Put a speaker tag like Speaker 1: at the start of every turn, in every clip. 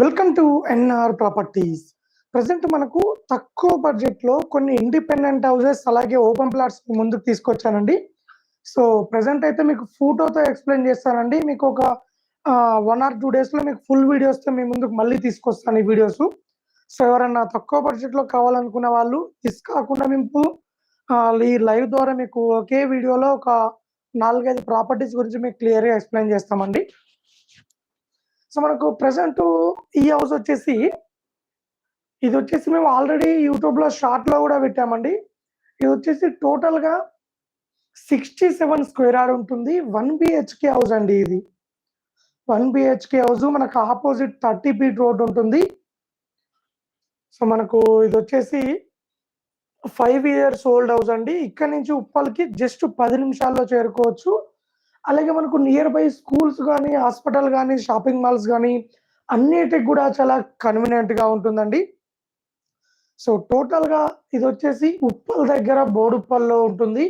Speaker 1: Welcome to NR properties present మనకు తక్కువ బడ్జెట్లో కొన్ని ఇండిపెండెంట్ హౌసెస్ అలాగే ఓపెన్ ప్లాట్స్ ముందుకు తీసుకొచ్చానండి. సో ప్రజెంట్ అయితే మీకు ఫోటోతో ఎక్స్ప్లెయిన్ చేస్తానండి. మీకు ఒక వన్ ఆర్ టూ డేస్లో మీకు ఫుల్ వీడియోస్తో మీ ముందుకు మళ్ళీ తీసుకొస్తాను ఈ వీడియోస్ సో ఎవరైనా తక్కువ బడ్జెట్లో కావాలనుకున్న వాళ్ళు ఇస్ కాకుండా మీకు ఈ లైవ్ ద్వారా మీకు ఒకే వీడియోలో ఒక నాలుగైదు ప్రాపర్టీస్ గురించి మీకు క్లియర్గా ఎక్స్ప్లెయిన్ చేస్తామండి. సో మనకు ప్రజెంట్ ఈ హౌస్ వచ్చేసి ఇది వచ్చేసి మేము ఆల్రెడీ యూట్యూబ్లో షార్ట్లో కూడా పెట్టామండి. ఇది వచ్చేసి టోటల్గా సిక్స్టీ సెవెన్ స్క్వేర్ యార్డ్ ఉంటుంది. వన్ బిహెచ్కే హౌస్ అండి ఇది. వన్ బిహెచ్కే హౌస్ మనకు ఆపోజిట్ థర్టీ ఫీట్ రోడ్ ఉంటుంది. సో మనకు ఇది వచ్చేసి ఫైవ్ ఇయర్స్ ఓల్డ్ హౌస్ అండి. ఇక్కడ నుంచి ఉప్పల్కి జస్ట్ పది నిమిషాల్లో చేరుకోవచ్చు. అలాగే మనకు నియర్ బై స్కూల్స్ కానీ హాస్పిటల్ కానీ షాపింగ్ మాల్స్ కానీ అన్నిటికి కూడా చాలా కన్వీనియంట్గా ఉంటుందండి. సో టోటల్గా ఇది వచ్చేసి ఉప్పల్ దగ్గర బోడుప్పల్లో ఉంటుంది.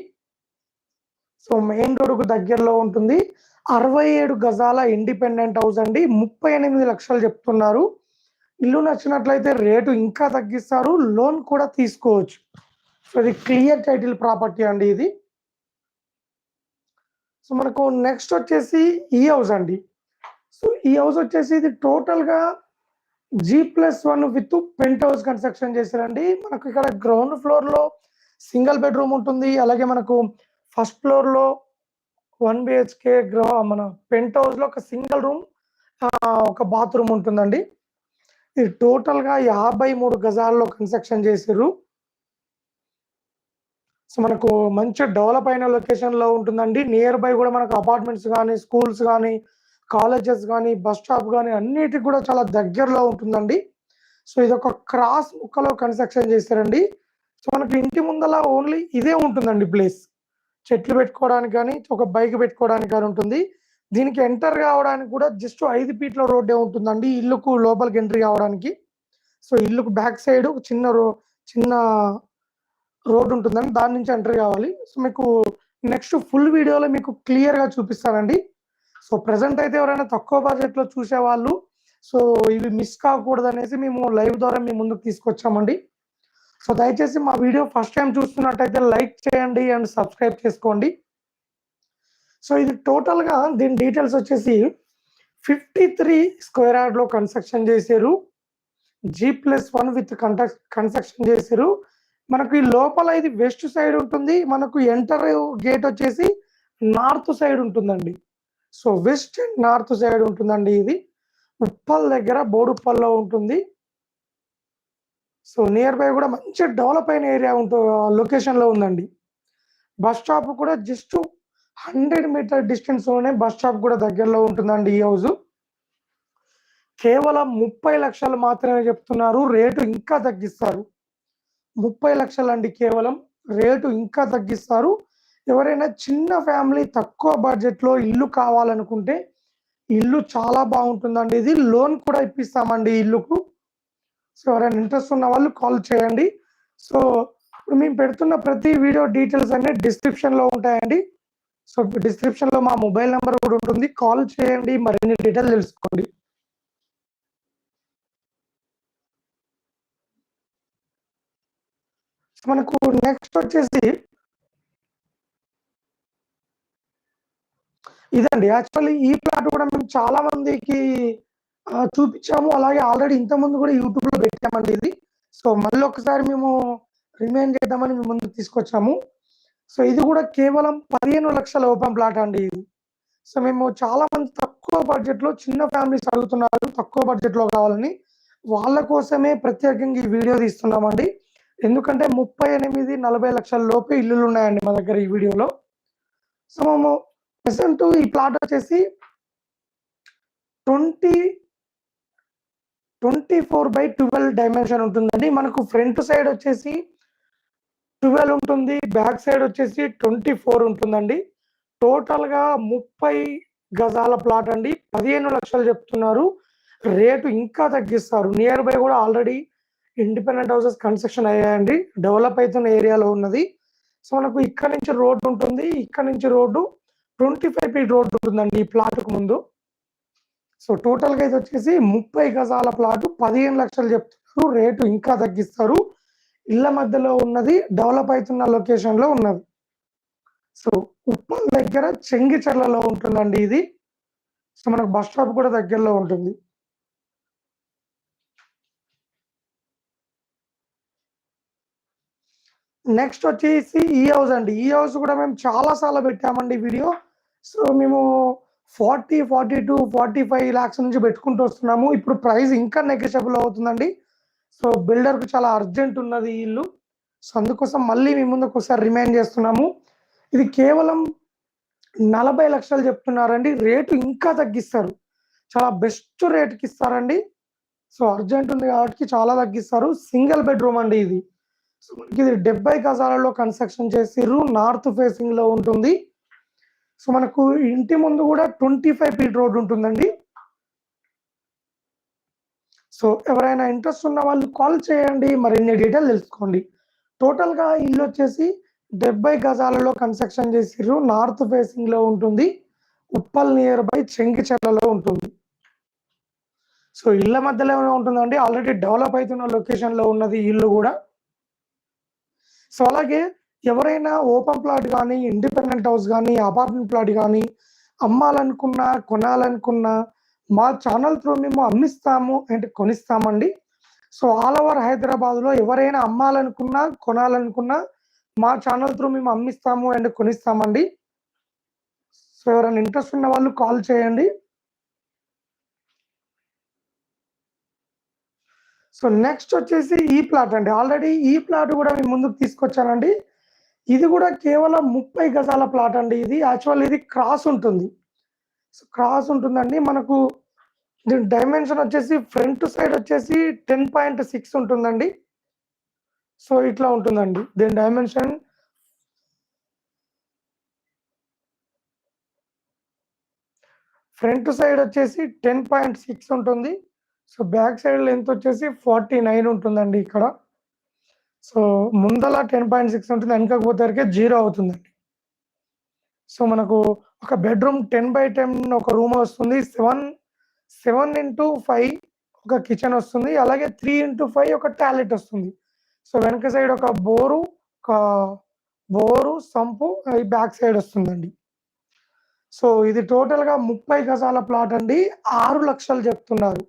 Speaker 1: సో మెయిన్ రోడ్కు దగ్గరలో ఉంటుంది. అరవై ఏడు గజాల ఇండిపెండెంట్ హౌస్ అండి. ముప్పై ఎనిమిది లక్షలు చెప్తున్నారు. ఇల్లు నచ్చినట్లయితే రేటు ఇంకా తగ్గిస్తారు. లోన్ కూడా తీసుకోవచ్చు. సో ఇది క్లియర్ టైటిల్ ప్రాపర్టీ అండి ఇది. సో మనకు నెక్స్ట్ వచ్చేసి ఈ హౌస్ అండి. సో ఈ హౌస్ వచ్చేసి ఇది టోటల్గా G plus one with penthouse construction చేశారండి. మనకు ఇక్కడ గ్రౌండ్ ఫ్లోర్లో సింగిల్ బెడ్రూమ్ ఉంటుంది. అలాగే మనకు ఫస్ట్ ఫ్లోర్లో వన్ బిహెచ్కే గ్రౌ మన పెంట్ హౌస్లో ఒక సింగిల్ రూమ్ ఒక బాత్రూమ్ ఉంటుందండి. ఇది టోటల్గా యాభై మూడు గజాల్లో కన్స్ట్రక్షన్ చేసారు సో మనకు మంచి డెవలప్ అయిన లొకేషన్లో ఉంటుందండి. నియర్ బై కూడా మనకు అపార్ట్మెంట్స్ కానీ స్కూల్స్ కానీ కాలేజెస్ కానీ బస్ స్టాప్ కానీ అన్నిటికి కూడా చాలా దగ్గరలో ఉంటుందండి. సో ఇది ఒక క్రాస్ ముక్కలో కన్స్ట్రక్షన్ చేశారండి సో మనకు ఇంటి ముందల ఓన్లీ ఇదే ఉంటుందండి ప్లేస్ చెట్లు పెట్టుకోవడానికి కానీ ఒక బైక్ పెట్టుకోవడానికి కానీ ఉంటుంది. దీనికి ఎంటర్ కావడానికి కూడా జస్ట్ ఐదు ఫీట్ల రోడ్డే ఉంటుందండి. ఇల్లుకు లోపలికి ఎంట్రీ కావడానికి. సో ఇల్లుకు బ్యాక్ సైడ్ చిన్న రో చిన్న రోడ్ ఉంటుందండి దాని నుంచి ఎంటర్ కావాలి. సో మీకు నెక్స్ట్ ఫుల్ వీడియోలో మీకు క్లియర్గా చూపిస్తానండి. సో ప్రజెంట్ అయితే ఎవరైనా తక్కువ బడ్జెట్లో చూసేవాళ్ళు సో ఇవి మిస్ కాకూడదు అనేసి మేము లైవ్ ద్వారా మీ ముందుకు తీసుకొచ్చామండి. సో దయచేసి మా వీడియో ఫస్ట్ టైం చూస్తున్నట్టయితే లైక్ చేయండి అండ్ సబ్స్క్రైబ్ చేసుకోండి. సో ఇది టోటల్గా దీని డీటెయిల్స్ వచ్చేసి ఫిఫ్టీ త్రీ స్క్వేర్ యార్డ్లో కన్స్ట్రక్షన్ చేశారు. G plus one with construction చేశారు. మనకు ఈ లోపల ఇది వెస్ట్ సైడ్ ఉంటుంది మనకు ఎంటర్ గేట్ వచ్చేసి నార్త్ సైడ్ ఉంటుందండి. So west and north side ఉంటుందండి ఇది. ఉప్పల్ దగ్గర బోడుప్పల్లో ఉంటుంది. సో నియర్ బై కూడా మంచి డెవలప్ అయిన ఏరియా ఉంటు లొకేషన్లో ఉందండి. బస్ స్టాప్ కూడా జస్ట్ హండ్రెడ్ మీటర్ డిస్టెన్స్లోనే బస్ స్టాప్ కూడా దగ్గరలో ఉంటుందండి ఈ హౌస్ కేవలం ముప్పై లక్షలు మాత్రమే చెప్తున్నారు రేటు ఇంకా తగ్గిస్తారు. ముప్పై లక్షలండి కేవలం. రేటు ఇంకా తగ్గిస్తారు. ఎవరైనా చిన్న ఫ్యామిలీ తక్కువ బడ్జెట్లో ఇల్లు కావాలనుకుంటే ఇల్లు చాలా బాగుంటుందండి. ఇది లోన్ కూడా ఇప్పిస్తామండి ఇల్లుకు. సో ఎవరైనా ఇంట్రెస్ట్ ఉన్న వాళ్ళు కాల్ చేయండి. సో ఇప్పుడు మేము పెడుతున్న ప్రతి వీడియో డీటెయిల్స్ అన్ని డిస్క్రిప్షన్లో ఉంటాయండి. సో డిస్క్రిప్షన్లో మా మొబైల్ నెంబర్ కూడా ఉంటుంది. కాల్ చేయండి. మరిన్ని డీటెయిల్స్ తెలుసుకోండి. మనకు నెక్స్ట్ వచ్చేసి ఇదండి. యాక్చువల్లీ ఈ ప్లాట్ కూడా మేము చాలా మందికి చూపించాము. అలాగే ఆల్రెడీ ఇంత ముందు కూడా యూట్యూబ్లో పెట్టామండి ఇది. సో మళ్ళీ ఒకసారి మేము రిమైండ్ చేద్దామని మేము ముందుకు తీసుకొచ్చాము. సో ఇది కూడా కేవలం పదిహేను లక్షల ఓపెన్ ప్లాట్ అండి ఇది. సో మేము చాలా మంది తక్కువ బడ్జెట్లో చిన్న ఫ్యామిలీస్ అడుగుతున్నారు తక్కువ బడ్జెట్లో కావాలని. వాళ్ళ కోసమే ప్రత్యేకంగా ఈ వీడియో తీస్తున్నామండి. ఎందుకంటే ముప్పై ఎనిమిది నలభై లక్షల లోపే ఇల్లులు ఉన్నాయండి మా దగ్గర ఈ వీడియోలో. సో మేము ప్రెసెంట్ ఈ ప్లాట్ వచ్చేసి twenty twenty four by twelve dimension ఉంటుందండి. మనకు ఫ్రంట్ సైడ్ వచ్చేసి ట్వెల్వ్ ఉంటుంది బ్యాక్ సైడ్ వచ్చేసి ట్వంటీ ఫోర్ ఉంటుందండి. టోటల్గా ముప్పై గజాల ప్లాట్ అండి. పదిహేను లక్షలు చెప్తున్నారు. రేటు ఇంకా తగ్గిస్తారు. నియర్ బై కూడా ఆల్రెడీ ఇండిపెండెంట్ హౌసెస్ కన్స్ట్రక్షన్ అయ్యాయండి. డెవలప్ అవుతున్న ఏరియాలో ఉన్నది. సో మనకు ఇక్కడ నుంచి రోడ్డు ఉంటుంది. ఇక్కడ నుంచి road twenty five feet road ఉంటుందండి ఈ ప్లాట్కు ముందు. సో టోటల్గా ఇది వచ్చేసి ముప్పై గజాల ప్లాట్ పదిహేను లక్షలు చెప్తున్నారు. రేటు ఇంకా తగ్గిస్తారు. ఇళ్ళ మధ్యలో ఉన్నది డెవలప్ అవుతున్న లొకేషన్లో ఉన్నది. సో ఉప్పల్ దగ్గర చెంగిచెర్లలో ఉంటుందండి ఇది. సో మనకు బస్ స్టాప్ కూడా దగ్గరలో ఉంటుంది. నెక్స్ట్ వచ్చేసి ఈ హౌస్ అండి. ఈ హౌస్ కూడా మేము చాలా సార్లు పెట్టామండి వీడియో. సో మేము forty forty two forty five lakhs నుంచి పెట్టుకుంటూ వస్తున్నాము. ఇప్పుడు ప్రైస్ ఇంకా నెగోషియబుల్ అవుతుందండి. సో బిల్డర్కు చాలా అర్జెంట్ ఉన్నది ఈ ఇల్లు. సో అందుకోసం మళ్ళీ మీ ముందుకు ఒకసారి రిమైండ్ చేస్తున్నాము. ఇది కేవలం నలభై లక్షలు చెప్తున్నారండి. రేటు ఇంకా తగ్గిస్తారు. చాలా బెస్ట్ రేట్కి ఇస్తారండి సో అర్జెంట్ ఉంది కాబట్టి చాలా తగ్గిస్తారు. సింగిల్ బెడ్రూమ్ అండి ఇది. ఇది డెబ్బై గజాలలో కన్స్ట్రక్షన్ చేసిర్రు నార్త్ ఫేసింగ్లో ఉంటుంది. సో మనకు ఇంటి ముందు కూడా ట్వంటీ ఫైవ్ ఫీట్ రోడ్ ఉంటుందండి. సో ఎవరైనా ఇంట్రెస్ట్ ఉన్న వాళ్ళు కాల్ చేయండి మరిన్ని డీటెయిల్ తెలుసుకోండి. టోటల్గా ఇల్లు వచ్చేసి డెబ్బై గజాలలో కన్స్ట్రక్షన్ చేసిర్రు నార్త్ ఫేసింగ్లో ఉంటుంది. ఉప్పల్ నియర్ బై చెంగిచెర్లలో ఉంటుంది. సో ఇళ్ళ మధ్యలో ఉంటుందండి. ఆల్రెడీ డెవలప్ అవుతున్న లొకేషన్లో ఉన్నది ఇల్లు కూడా. సో అలాగే ఎవరైనా ఓపెన్ ప్లాట్ కానీ ఇండిపెండెంట్ హౌస్ కానీ అపార్ట్మెంట్ ప్లాట్ కానీ అమ్మాలనుకున్నా కొనాలనుకున్నా మా ఛానల్ త్రూ మేము అమ్మిస్తాము అంటే కొనిస్తామండి. సో ఆల్ ఓవర్ హైదరాబాద్లో ఎవరైనా అమ్మాలనుకున్నా కొనాలనుకున్నా మా ఛానల్ త్రూ మేము అమ్మిస్తాము అండ్ కొనిస్తామండి. సో ఎవరైనా ఇంట్రెస్ట్ ఉన్న వాళ్ళు కాల్ చేయండి. సో నెక్స్ట్ వచ్చేసి ఈ ప్లాట్ అండి. ఆల్రెడీ ఈ ప్లాట్ కూడా మేము ముందుకు తీసుకొచ్చానండి. ఇది కూడా కేవలం ముప్పై గజాల ప్లాట్ అండి ఇది. యాక్చువల్ ఇది క్రాస్ ఉంటుంది. సో క్రాస్ ఉంటుందండి. మనకు దీని డైమెన్షన్ వచ్చేసి ఫ్రంట్ సైడ్ వచ్చేసి టెన్ పాయింట్ సిక్స్ ఉంటుందండి. సో ఇట్లా ఉంటుందండి. దీని డైమెన్షన్ ఫ్రంట్ సైడ్ వచ్చేసి టెన్ పాయింట్ సిక్స్ ఉంటుంది. సో బ్యాక్ సైడ్ లెంత్ వచ్చేసి ఫార్టీ నైన్ ఉంటుందండి ఇక్కడ. సో ముందల టెన్ పాయింట్ సిక్స్ ఉంటుంది వెనకపోతే జీరో అవుతుందండి. సో మనకు ఒక బెడ్రూమ్ టెన్ బై టెన్ ఒక రూమ్ వస్తుంది సెవెన్ సెవెన్ ఇంటూ ఫైవ్ ఒక కిచెన్ వస్తుంది అలాగే త్రీ ఇంటూ ఫైవ్ ఒక టాయిలెట్ వస్తుంది. సో వెనక సైడ్ ఒక బోరు ఒక బోరు సంపు అది బ్యాక్ సైడ్ వస్తుందండి. సో ఇది టోటల్గా ముప్పై గజాల ప్లాట్ అండి ఆరు లక్షలు చెప్తున్నారు.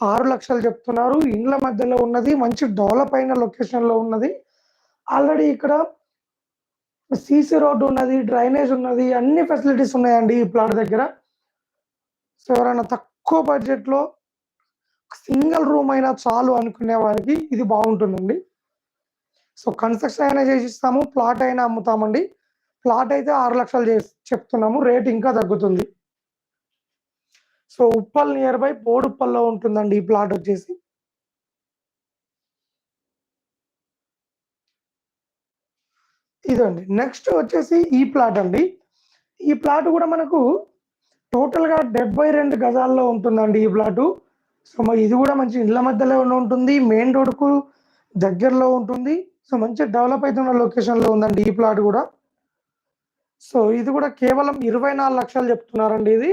Speaker 1: ఆరు లక్షలు చెప్తున్నారు. ఇండ్ల మధ్యలో ఉన్నది మంచి డెవలప్ అయిన లొకేషన్లో ఉన్నది. ఆల్రెడీ ఇక్కడ సీసీ రోడ్డు ఉన్నది డ్రైనేజ్ ఉన్నది అన్ని ఫెసిలిటీస్ ఉన్నాయండి ఈ ప్లాట్ దగ్గర. సో ఎవరైనా తక్కువ బడ్జెట్లో సింగిల్ రూమ్ అయినా చాలు అనుకునే వారికి ఇది బాగుంటుందండి. సో కన్స్ట్రక్షన్ అయినా చేసిస్తాము ప్లాట్ అయినా అమ్ముతామండి. ప్లాట్ అయితే ఆరు లక్షలు చేసి చెప్తున్నాము రేట్ ఇంకా తగ్గుతుంది. సో ఉప్పల్ నియర్ బై పోడుప్పల్లో ఉంటుందండి ఈ ప్లాట్ వచ్చేసి. ఇదండి. నెక్స్ట్ వచ్చేసి ఈ ప్లాట్ అండి. ఈ ప్లాట్ కూడా మనకు టోటల్గా డెబ్బై రెండు గజాల్లో ఉంటుందండి ఈ ప్లాటు సో ఇది కూడా మంచి ఇళ్ళ మధ్యలో ఉంటుంది మెయిన్ రోడ్కు దగ్గరలో ఉంటుంది. సో మంచి డెవలప్ అవుతున్న లొకేషన్లో ఉందండి ఈ ప్లాట్ కూడా. సో ఇది కూడా కేవలం ఇరవై నాలుగు లక్షలు చెప్తున్నారండి ఇది.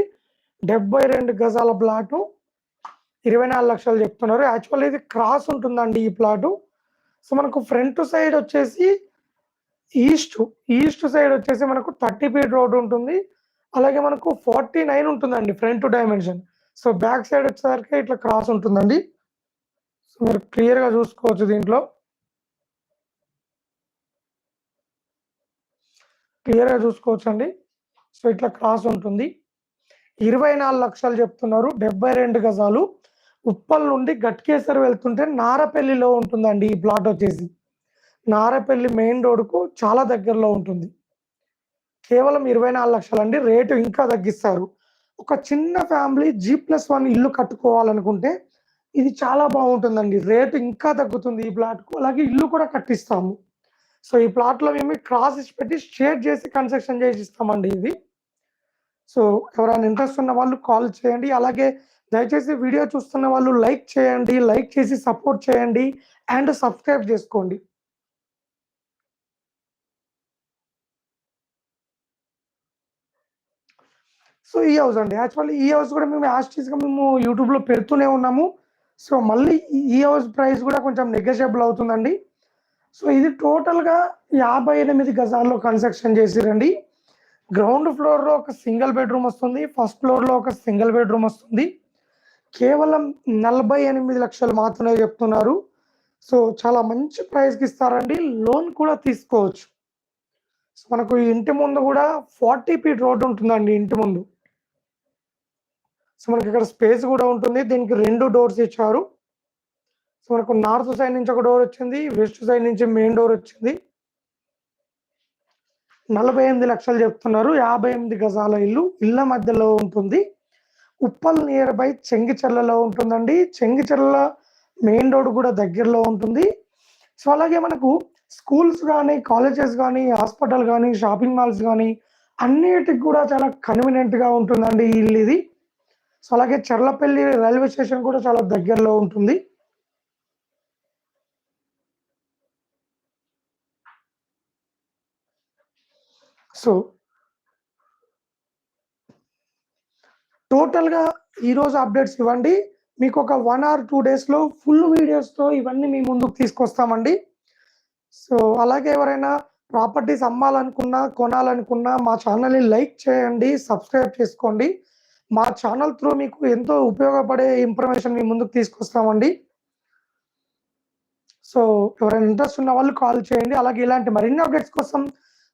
Speaker 1: డెబ్బై రెండు గజాల ప్లాటు. ఇరవై నాలుగు లక్షలు చెప్తున్నారు. యాక్చువల్ ఇది క్రాస్ ఉంటుందండి ఈ ప్లాటు. సో మనకు ఫ్రంట్ సైడ్ వచ్చేసి ఈస్ట్. ఈస్ట్ సైడ్ వచ్చేసి మనకు థర్టీ ఫీట్ రోడ్ ఉంటుంది. అలాగే మనకు ఫార్టీ నైన్ ఉంటుందండి front dimension. So back side వచ్చేసరికి ఇట్లా క్రాస్ ఉంటుందండి. సో మీరు క్లియర్గా చూసుకోవచ్చు దీంట్లో. క్లియర్గా చూసుకోవచ్చు అండి సో ఇట్లా క్రాస్ ఉంటుంది. ఇరవై నాలుగు లక్షలు చెప్తున్నారు. డెబ్బై రెండు గజాలు. ఉప్పల్ నుండి గట్కేసర్ వెళ్తుంటే నారపల్లిలో ఉంటుందండి ఈ ప్లాట్ వచ్చేసి. నారపల్లి మెయిన్ రోడ్కు చాలా దగ్గరలో ఉంటుంది. కేవలం ఇరవై నాలుగు లక్షలు అండి రేటు ఇంకా తగ్గిస్తారు. ఒక చిన్న ఫ్యామిలీ జీ ప్లస్ వన్ ఇల్లు కట్టుకోవాలనుకుంటే ఇది చాలా బాగుంటుందండి. రేటు ఇంకా తగ్గుతుంది ఈ ప్లాట్కు. అలాగే ఇల్లు కూడా కట్టిస్తాము. సో ఈ ప్లాట్లో మేము క్రాస్ ఇచ్చి పెట్టి షేర్ చేసి కన్స్ట్రక్షన్ చేసి ఇస్తామండి ఇది. సో ఎవరైనా ఇంట్రెస్ట్ ఉన్న వాళ్ళు కాల్ చేయండి. అలాగే దయచేసి వీడియో చూస్తున్న వాళ్ళు లైక్ చేయండి లైక్ చేసి సపోర్ట్ చేయండి అండ్ సబ్స్క్రైబ్ చేసుకోండి. సో ఈ హౌస్ అండి. యాక్చువల్లీ ఈ హౌస్ కూడా మేము యాస్టీస్గా మేము యూట్యూబ్లో పెడుతూనే ఉన్నాము. సో మళ్ళీ ఈ- ఈ హౌస్ ప్రైస్ కూడా కొంచెం నెగోషియబుల్ అవుతుందండి. సో ఇది టోటల్గా యాభై ఎనిమిది గజాల్లో కన్స్ట్రక్షన్ చేసిరండి. గ్రౌండ్ ఫ్లోర్లో ఒక సింగిల్ బెడ్రూమ్ వస్తుంది ఫస్ట్ ఫ్లోర్లో ఒక సింగిల్ బెడ్రూమ్ వస్తుంది. కేవలం నలభై ఎనిమిది లక్షలు మాత్రమే చెప్తున్నారు. సో చాలా మంచి ప్రైస్కి ఇస్తారండి. లోన్ కూడా తీసుకోవచ్చు. సో మనకు ఇంటి ముందు కూడా ఫార్టీ ఫీట్ రోడ్ ఉంటుందండి ఇంటి ముందు. సో మనకి ఇక్కడ స్పేస్ కూడా ఉంటుంది. దీనికి రెండు డోర్స్ ఇచ్చారు. సో మనకు నార్త్ సైడ్ నుంచి ఒక డోర్ వచ్చింది వెస్ట్ సైడ్ నుంచి మెయిన్ డోర్ వచ్చింది. నలభై ఎనిమిది లక్షలు చెప్తున్నారు. యాభై ఎనిమిది గజాల ఇల్లు ఇళ్ళ మధ్యలో ఉంటుంది. ఉప్పల్ నియర్ బై చెంగిచెర్లలో ఉంటుందండి. చెంగిచెర్ల మెయిన్ రోడ్ కూడా దగ్గరలో ఉంటుంది. సో అలాగే మనకు స్కూల్స్ కానీ కాలేజెస్ కానీ హాస్పిటల్ కానీ షాపింగ్ మాల్స్ కానీ అన్నిటికి కూడా చాలా కన్వీనియంట్గా ఉంటుందండి ఇల్లు ఇది. సో అలాగే చెర్లపల్లి రైల్వే స్టేషన్ కూడా చాలా దగ్గరలో ఉంటుంది. సో టోటల్గా ఈరోజు అప్డేట్స్ ఇవ్వండి. మీకు ఒక వన్ ఆర్ టూ డేస్లో ఫుల్ వీడియోస్తో ఇవన్నీ మీ ముందుకు తీసుకొస్తామండి. సో అలాగే ఎవరైనా ప్రాపర్టీస్ అమ్మాలనుకున్నా కొనాలనుకున్నా మా ఛానల్ని లైక్ చేయండి సబ్స్క్రైబ్ చేసుకోండి. మా ఛానల్ త్రూ మీకు ఎంతో ఉపయోగపడే ఇన్ఫర్మేషన్ మీ ముందుకు తీసుకొస్తామండి. సో ఎవరైనా ఇంట్రెస్ట్ ఉన్న వాళ్ళు కాల్ చేయండి. అలాగే ఇలాంటి మరిన్ని అప్డేట్స్ కోసం